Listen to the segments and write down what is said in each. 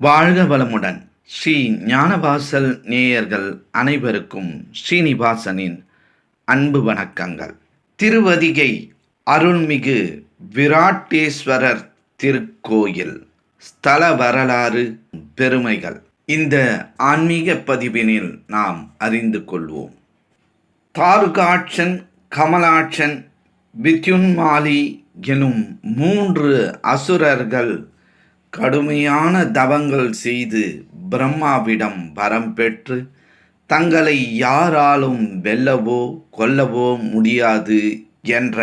வாழ்க வளமுடன். ஸ்ரீ ஞானவாசல் நேயர்கள் அனைவருக்கும் ஸ்ரீனிவாசனின் அன்பு வணக்கங்கள். திருவதிகை அருள்மிகு விராட்டேஸ்வரர் திருக்கோயில் ஸ்தல வரலாறு பெருமைகள். இந்த ஆன்மீக பதிவினில் நாம் அறிந்து கொள்வோம். தாருகாட்சன் கமலாட்சன் வித்யுன்மாலி எனும் மூன்று அசுரர்கள் கடுமையான தவங்கள் செய்து பிரம்மாவிடம் வரம் பெற்று தங்களை யாராலும் வெல்லவோ கொல்லவோ முடியாது என்ற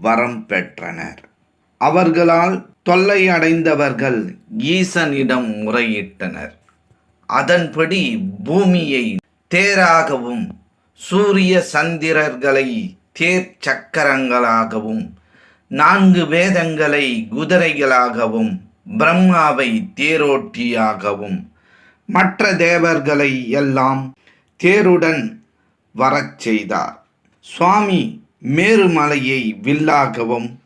வரம் பெற்றனர். அவர்களால் தொல்லையடைந்தவர்கள் ஈசனிடம் முறையிட்டனர். அதன்படி பூமியை தேராகவும் சூரிய சந்திரர்களை தேர் சக்கரங்களாகவும் நான்கு வேதங்களை குதிரைகளாகவும் பிரம்மாவை தேரோட்டியாகவும் மற்ற தேவர்களை எல்லாம் தேருடன் வரச் செய்தார். சுவாமி மேருமலையை வில்லாகவும்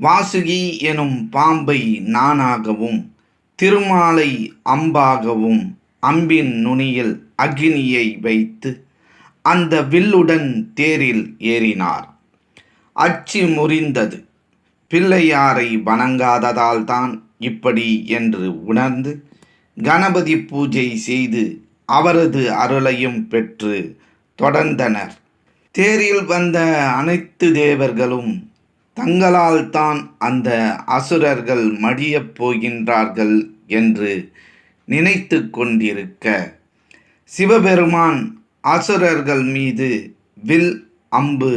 வாசுகி எனும் பாம்பை நானாகவும் திருமாலை அம்பாகவும் அம்பின் நுனியில் அக்னியை வைத்து அந்த வில்லுடன் தேரில் ஏறினார். அச்சு முறிந்தது. பிள்ளையாரை வணங்காததால்தான் இப்படி என்று உணர்ந்து கணபதி பூஜை செய்து அவரது அருளையும் பெற்று தொடர்ந்தனர். தேரில் வந்த அனைத்து தேவர்களும் தங்களால் தான் அந்த அசுரர்கள் மடியப் போகின்றார்கள் என்று நினைத்து கொண்டிருக்க சிவபெருமான் அசுரர்கள் மீது வில் அம்பு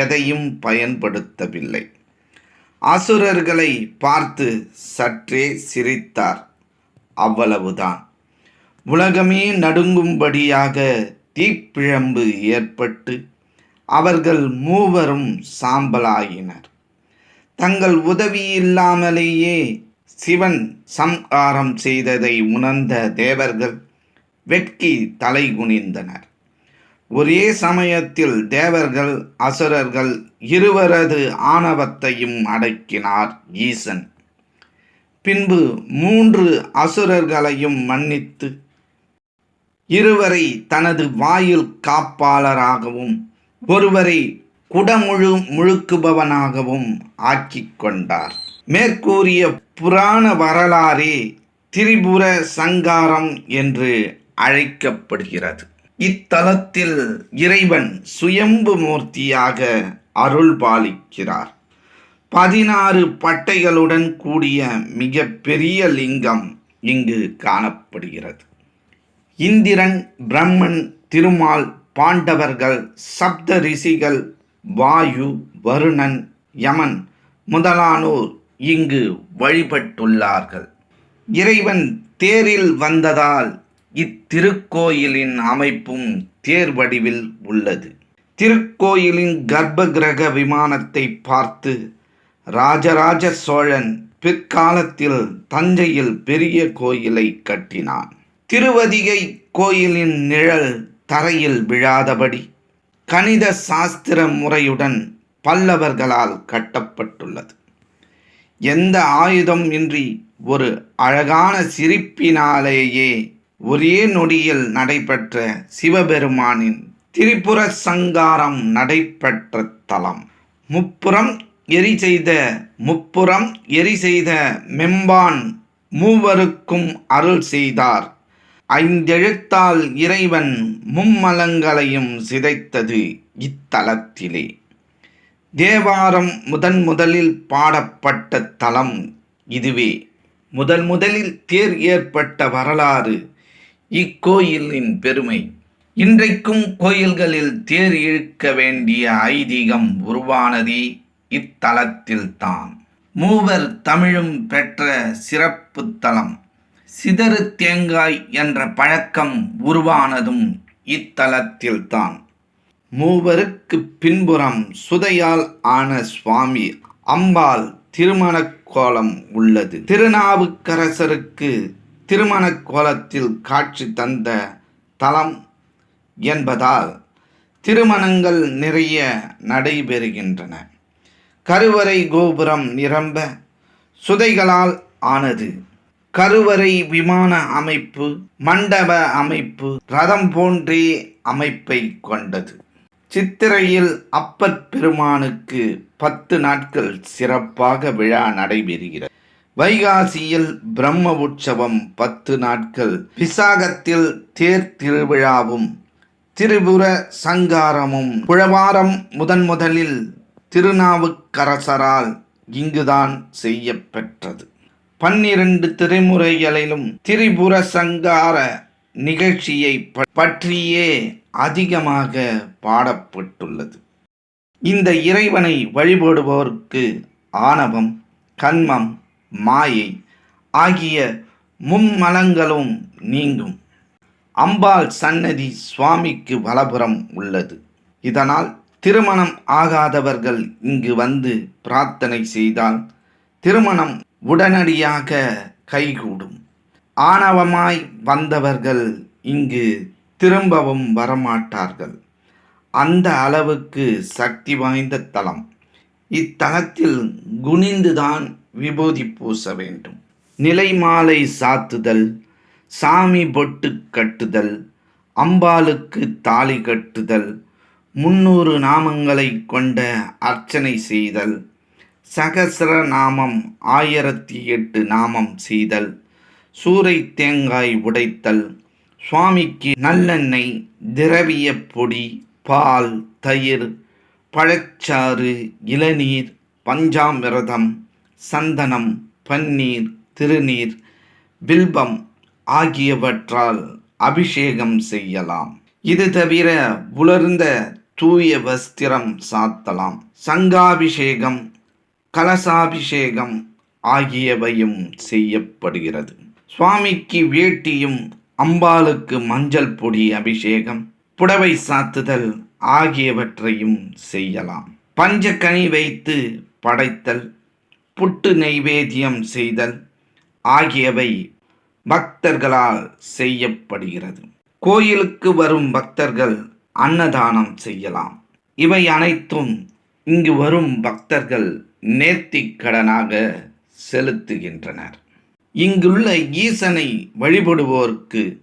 எதையும் பயன்படுத்தவில்லை. அசுரர்களை பார்த்து சற்றே சிரித்தார். அவ்வளவுதான். உலகமே நடுங்கும்படியாக தீப்பிழம்பு ஏற்பட்டு அவர்கள் மூவரும் சாம்பலாயினர். தங்கள் உதவி இல்லாமலேயே சிவன் சம்ஹாரம் செய்ததை உணர்ந்த தேவர்கள் வெட்கி தலைகுனிந்தனர். ஒரே சமயத்தில் தேவர்கள் அசுரர்கள் இருவரது ஆணவத்தையும் அடக்கினார் ஈசன். பின்பு மூன்று அசுரர்களையும் மன்னித்து இருவரை தனது வாயில் காப்பாளராகவும் ஒருவரை குடமுழு முழுக்குபவனாகவும் ஆக்கிக் கொண்டார். மேற்கூறிய புராண வரலாறே திரிபுர சங்காரம் என்று அழைக்கப்படுகிறது. இத்தலத்தில் இறைவன் சுயம்பு மூர்த்தியாக அருள் பாலிக்கிறார். பதினாறு பட்டைகளுடன் கூடிய மிக பெரிய லிங்கம் இங்கு காணப்படுகிறது. இந்திரன் பிரம்மன் திருமால் பாண்டவர்கள் சப்த ரிஷிகள் வாயு வருணன் யமன் முதலானோர் இங்கு வழிபட்டுள்ளார்கள். இறைவன் தேரில் வந்ததால் இத்திருக்கோயிலின் அமைப்பும் தேர் வடிவில் உள்ளது. திருக்கோயிலின் கர்ப்ப கிரக விமானத்தை பார்த்து ராஜராஜ சோழன் பிற்காலத்தில் தஞ்சையில் பெரிய கோயிலை கட்டினான். திருவதிகை கோயிலின் நிழல் தரையில் விழாதபடி கணித சாஸ்திர முறையுடன் பல்லவர்களால் கட்டப்பட்டுள்ளது. எந்த ஆயுதம் இன்றி ஒரு அழகான சிரிப்பினாலேயே ஒரே நொடியில் நடைபெற்ற சிவபெருமானின் திரிபுர சங்காரம் நடைபெற்ற தலம். முப்புறம் எரி செய்த முப்புறம் எரி செய்த மெம்பான் மூவருக்கும் அருள் செய்தார். ஐந்தெழுத்தால் இறைவன் மும்மலங்களையும் சிதைத்தது இத்தலத்திலே. தேவாரம் முதன் முதலில் பாடப்பட்ட தலம் இதுவே. முதல் முதலில் தேர் ஏற்பட்ட வரலாறு இக்கோயிலின் பெருமை. இன்றைக்கும் கோயில்களில் தேர் இழுக்க வேண்டிய ஐதீகம் உருவானதே இத்தலத்தில்தான். மூவர் தமிழும் பெற்ற சிறப்பு தலம். சிதறு தேங்காய் என்ற பழக்கம் உருவானதும் இத்தலத்தில்தான். மூவருக்கு பின்புறம் சுதையால் ஆன சுவாமி அம்பாள் திருமணக் கோலம் உள்ளது. திருநாவுக்கரசருக்கு திருமணக் கோலத்தில் காட்சி தந்த தலம் என்பதால் திருமணங்கள் நிறைய நடைபெறுகின்றன. கருவறை கோபுரம் நிரம்ப சுதைகளால் ஆனது. கருவறை விமான அமைப்பு மண்டப அமைப்பு ரதம் போன்றே அமைப்பை கொண்டது. சித்திரையில் அப்பர் பெருமானுக்கு பத்து நாட்கள் சிறப்பாக விழா நடைபெறுகிறது. வைகாசியில் பிரம்ம உற்சவம் பத்து நாட்கள். விசாகத்தில் தேர் திருவிழாவும் திரிபுர சங்காரமும். புழவாரம் முதன் முதலில் திருநாவுக்கரசரால் இங்குதான் செய்யப்பெற்றது. பன்னிரண்டு திரைமுறைகளிலும் திரிபுர சங்கார நிகழ்ச்சியை ப- பற்றியே அதிகமாக பாடப்பட்டுள்ளது. இந்த இறைவனை வழிபடுபவருக்கு ஆணவம் கன்மம் மாயை ஆகிய மும்மலங்களும் நீங்கும். அம்பாள் சன்னதி சுவாமிக்கு வலபுறம் உள்ளது. இதனால் திருமணம் ஆகாதவர்கள் இங்கு வந்து பிரார்த்தனை செய்தால் திருமணம் உடனடியாக கைகூடும். ஆணவமாய் வந்தவர்கள் இங்கு திரும்பவும் வரமாட்டார்கள். அந்த அளவுக்கு சக்தி வாய்ந்த தலம். இத்தலத்தில் குனிந்துதான் விபூதி பூச வேண்டும். நிலைமாலை சாத்துதல் சாமி பொட்டு கட்டுதல் அம்பாளுக்கு தாலி கட்டுதல் முன்னூறு நாமங்களை கொண்ட அர்ச்சனை செய்தல் சகசர நாமம் ஆயிரத்தி எட்டு நாமம் செய்தல் சூறை தேங்காய் உடைத்தல் சுவாமிக்கு நல்லெண்ணெய் திரவிய பொடி பால் தயிர் பழச்சாறு இளநீர் பஞ்சாமிரதம் சந்தனம் பன்னீர் திருநீர் வில்பம் ஆகியவற்றால் அபிஷேகம் செய்யலாம். இது தவிர உலர்ந்த தூய வஸ்திரம் சாத்தலாம். சங்காபிஷேகம் கலசாபிஷேகம் ஆகியவையும் செய்யப்படுகிறது. சுவாமிக்கு வேட்டியும் அம்பாளுக்கு மஞ்சள் பொடி அபிஷேகம் புடவை சாத்துதல் ஆகியவற்றையும் செய்யலாம். பஞ்சக்கனி வைத்து படைத்தல் புட்டு நைவேத்தியம் செய்தல் ஆகியவை பக்தர்களால் செய்யப்படுகிறது. கோயிலுக்கு வரும் பக்தர்கள் அன்னதானம் செய்யலாம். இவை அனைத்தும் இங்கு வரும் பக்தர்கள் நேர்த்திக் கடனாக செலுத்துகின்றனர். இங்குள்ள ஈசனை வழிபடுவோருக்கு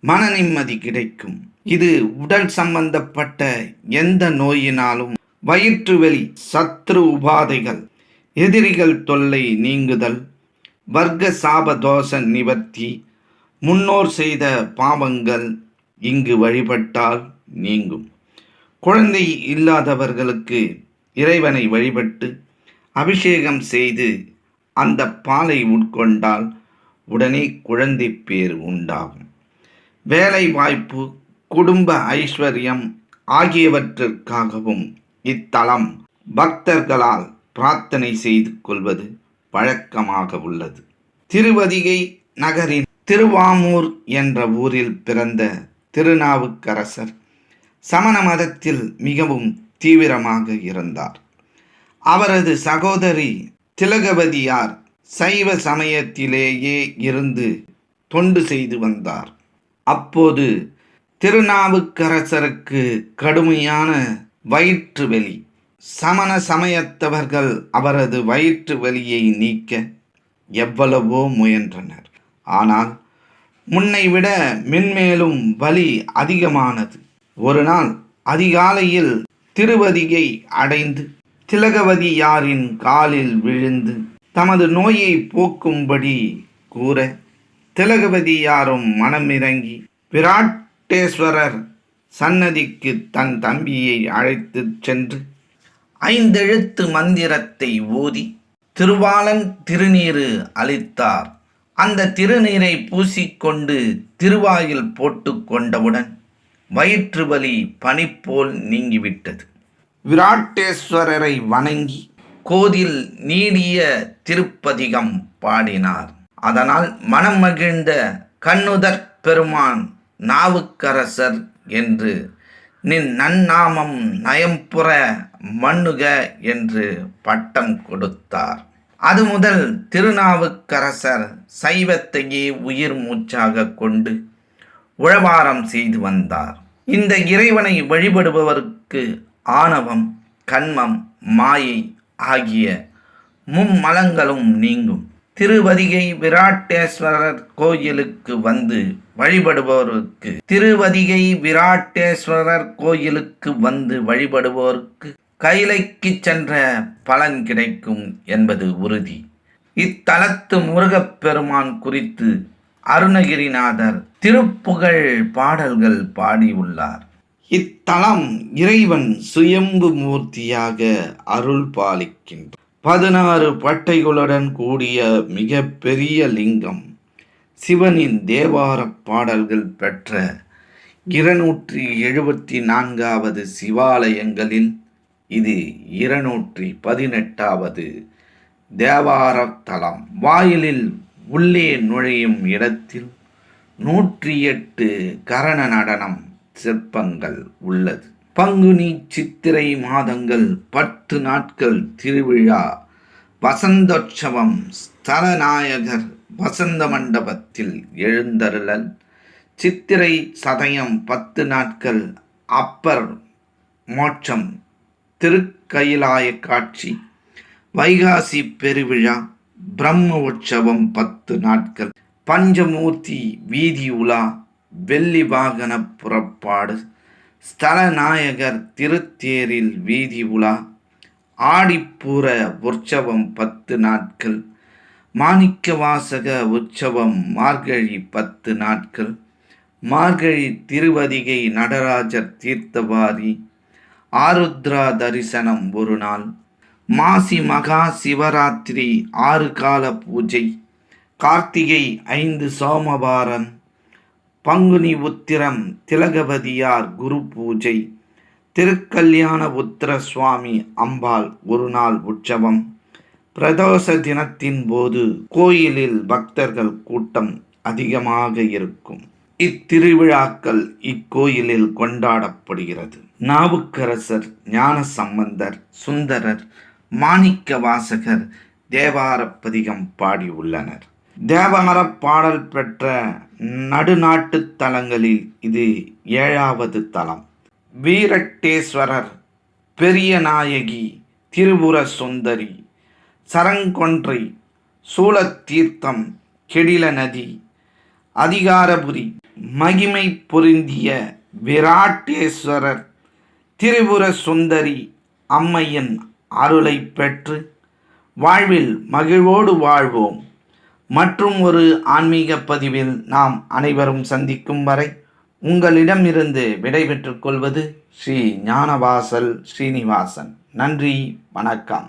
மன நிம்மதி கிடைக்கும். இது உடல் சம்பந்தப்பட்ட எந்த நோயினாலும் வயிற்றுவெளி சத்ரு உபாதைகள் எதிரிகள் தொல்லை நீங்குதல் வர்க்க சாப தோஷ நிவர்த்தி முன்னோர் செய்த பாவங்கள் இங்கு வழிபட்டால் நீங்கும். குழந்தை இல்லாதவர்களுக்கு இறைவனை வழிபட்டு அபிஷேகம் செய்து அந்த பாலை உட்கொண்டால் உடனே குழந்தை பேர் உண்டாகும். வேலை வாய்ப்பு குடும்ப ஐஸ்வர்யம் ஆகியவற்றிற்காகவும் இத்தலம் பக்தர்களால் பிரார்த்தனை செய்து கொள்வது வழக்கமாக உள்ளது. திருவதிகை நகரின் திருவாமூர் என்ற ஊரில் பிறந்த திருநாவுக்கரசர் சமண மதத்தில் மிகவும் தீவிரமாக இருந்தார். அவரது சகோதரி திலகவதியார் சைவ சமயத்திலேயே இருந்து தொண்டு செய்து வந்தார். அப்போது திருநாவுக்கரசருக்கு கடுமையான வயிற்று வெளி சமண சமயத்தவர்கள் அவரது வயிற்று வலியை நீக்க எவ்வளவோ முயன்றனர். ஆனால் முன்னை விட மென்மேலும் வலி அதிகமானது. ஒரு நாள் அதிகாலையில் திருவதியை அடைந்து திலகவதியாரின் காலில் விழுந்து தமது நோயை போக்கும்படி கூற திலகவதியாரும் மனமிறங்கி விராட்டேஸ்வரர் சன்னதிக்கு தன் தம்பியை அழைத்துச் சென்று ஐந்தெழுத்து மந்திரத்தை ஊதி திருவாளன் திருநீறு அளித்தார். அந்த திருநீரை பூசிக்கொண்டு திருவாயில் போட்டு கொண்டவுடன் வயிற்று வலி பனிப்போல் நீங்கிவிட்டது. விராட்டேஸ்வரரை வணங்கி கோதில் நீடிய திருப்பதிகம் பாடினார். அதனால் மனம் மகிழ்ந்த கண்ணுதற் பெருமான் நாவுக்கரசர் என்று நின் நன்னாமம் நயம்புற மண்ணுக என்று பட்டம் கொடுத்தார். அது முதல் திருநாவுக்கரசர் சைவத்தையே உயிர் மூச்சாக கொண்டு உழவாரம் செய்து வந்தார். இந்த இறைவனை வழிபடுபவருக்கு ஆணவம் கண்மம் மாயை ஆகிய மும்மலங்களும் நீங்கும். திருவதிகை விராட்டேஸ்வரர் கோயிலுக்கு வந்து வழிபடுவோருக்கு திருவதிகை விராட்டேஸ்வரர் கோயிலுக்கு வந்து வழிபடுவோருக்கு கைலைக்கு சென்ற பலன் கிடைக்கும் என்பது உறுதி. இத்தலத்து முருகப்பெருமான் குறித்து அருணகிரிநாதர் திருப்புகழ் பாடல்கள் பாடியுள்ளார். இத்தலம் இறைவன் சுயம்பு மூர்த்தியாக அருள் பாலிக்கின்ற பதினாறு பட்டைகளுடன் கூடிய மிக பெரிய லிங்கம். சிவனின் தேவார பாடல்கள் பெற்ற இருநூற்றி எழுபத்தி நான்காவது சிவாலயங்களில் இது இருநூற்றி பதினெட்டாவது தேவாரத்தலம் வாயிலில் உள்ளே நுழையும் இடத்தில் நூற்றி எட்டு கரண நடனம் சிற்பங்கள் உள்ளது. பங்குனி சித்திரை மாதங்கள் பத்து நாட்கள் திருவிழா. வசந்தோற்சவம் ஸ்தலநாயகர் வசந்த மண்டபத்தில் எழுந்தருளல். சித்திரை சதயம் பத்து நாட்கள் அப்பர் மோட்சம் திருக்கயிலாய காட்சி வைகாசி பெருவிழா பிரம்ம உற்சவம் பத்து நாட்கள் பஞ்சமூர்த்தி வீதி உலா வெள்ளி வாகன புறப்பாடு ஸ்தலநாயகர் திருத்தேரில் வீதி உலா ஆடிப்பூர உற்சவம் பத்து நாட்கள் மாணிக்கவாசக உற்சவம் மார்கழி பத்து நாட்கள். மார்கழி திருவதிகை நடராஜர் தீர்த்தவாரி. ஆருத்ரா தரிசனம் ஒரு நாள். மாசி மகா சிவராத்திரி ஆறு கால பூஜை. கார்த்திகை ஐந்து சோமவாரம். பங்குனி உத்திரம் திலகவதியார் குரு பூஜை. திருக்கல்யாண உத்திர சுவாமி அம்பாள் ஒரு நாள் உற்சவம். பிரதோஷ தினத்தின் போது கோயிலில் பக்தர்கள் கூட்டம் அதிகமாக இருக்கும். இத்திருவிழாக்கள் இக்கோயிலில் கொண்டாடப்படுகிறது. நாவுக்கரசர் ஞான சம்பந்தர் சுந்தரர் மாணிக்க வாசகர் தேவாரப்பதிகம் பாடியுள்ளனர். தேவார பாடல் பெற்ற நடுநாட்டு தலங்களில் இது ஏழாவது தலம். வீரட்டேஸ்வரர் பெரிய நாயகி திரிபுர சுந்தரி சரங்கொன்றை சூலத்தீர்த்தம் கெடில நதி அதிகாரபுரி மகிமை பொருந்திய விராட்டேஸ்வரர் திரிபுர சுந்தரி அம்மையின் அருளை பெற்று வாழ்வில் மகிழ்வோடு வாழ்வோம். மற்றும் ஒரு ஆன்மீக பதிவில் நாம் அனைவரும் சந்திக்கும் வரை உங்களிடமிருந்து விடைபெற்றுக் கொள்வது ஸ்ரீ ஞானவாசல் ஸ்ரீனிவாசன். நன்றி வணக்கம்.